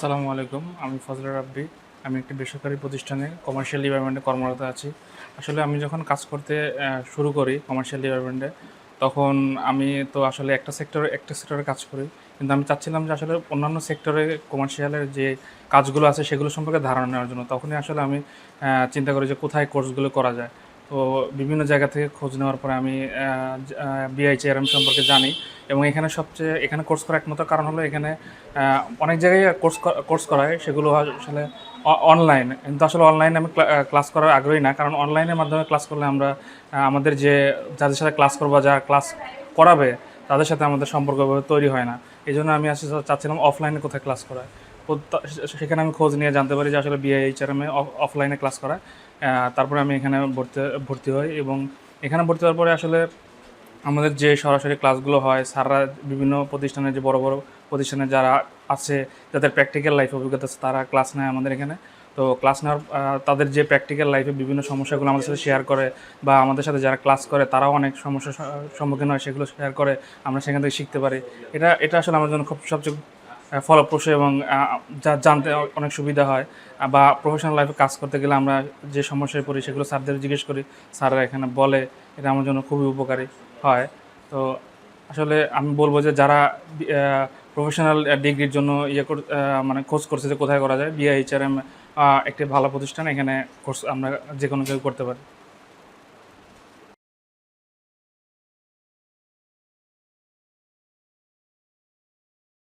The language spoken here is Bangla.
আসসালামু আলাইকুম, আমি ফজলে রাব্বি। আমি একটি বেসরকারি প্রতিষ্ঠানে কমার্শিয়াল ডিপার্টমেন্টে কর্মরত আছি। আসলে আমি যখন কাজ করতে শুরু করি কমার্শিয়াল ডিপার্টমেন্টে তখন আমি তো আসলে একটা সেক্টরে একটা সেক্টরে কাজ করি। কিন্তু আমি চাচ্ছিলাম যে আসলে অন্যান্য সেক্টরে কমার্শিয়ালের যে কাজগুলো আছে, সেগুলো সম্পর্কে ধারণা নেওয়ার জন্য। তখনই আসলে আমি চিন্তা করি যে কোথায় কোর্সগুলো করা যায়। তো বিভিন্ন জায়গা থেকে খোঁজ নেওয়ার পরে আমি বিআইচিআরএম সম্পর্কে জানি এবং এখানে সবচেয়ে, এখানে কোর্স করার একমাত্র কারণ হলো এখানে অনেক জায়গায় কোর্স কোর্স করায়, সেগুলো আসলে অনলাইন। কিন্তু আসলে অনলাইনে আমি ক্লাস করার আগ্রহী না, কারণ অনলাইনের মাধ্যমে ক্লাস করলে আমরা আমাদের যে, যাদের সাথে ক্লাস করব, যারা ক্লাস করাবে, তাদের সাথে আমাদের সম্পর্কভাবে তৈরি হয় না। এই জন্য আমি আসলে চাচ্ছিলাম অফলাইনে কোথায় ক্লাস করায়। সেখানে আমি খোঁজ নিয়ে জানতে পারি যে আসলে বিআইএইচআরএমে অফলাইনে ক্লাস করায়। তারপরে আমি এখানে ভর্তি ভর্তি হই এবং এখানে ভর্তি হওয়ার পরে আসলে আমাদের যে সরাসরি ক্লাসগুলো হয়, স্যাররা বিভিন্ন প্রতিষ্ঠানের যে বড় বড় প্রতিষ্ঠানে যারা আছে, যাদের প্র্যাকটিক্যাল লাইফ অভিজ্ঞতা আছে, তারা ক্লাস নেয় আমাদের এখানে। তো ক্লাস নেওয়ার তাদের যে প্র্যাকটিক্যাল লাইফে বিভিন্ন সমস্যাগুলো আমাদের সাথে শেয়ার করে বা আমাদের সাথে যারা ক্লাস করে, তারাও অনেক সমস্যার সম্মুখীন হয়, সেগুলো শেয়ার করে, আমরা সেখান থেকে শিখতে পারি। এটা এটা আসলে আমার জন্য খুব সবচেয়ে ফলপ্রসূ এবং যা জানতে অনেক সুবিধা হয়। বা প্রফেশনাল লাইফে কাজ করতে গেলে আমরা যে সমস্যায় পড়ি সেগুলো স্যারদের জিজ্ঞেস করি। স্যাররা এখানে বলে, এটা আমার জন্য খুবই উপকারী হয়। তো আসলে আমি বলব যে যারা প্রফেশনাল ডিগ্রির জন্য ইয়ে মানে কোর্স করছে যে কোথায় করা যায় বিআইএইচআরএম একটি ভালো প্রতিষ্ঠান, এখানে কোর্স আমরা যে কোনো কেউ করতে পারি।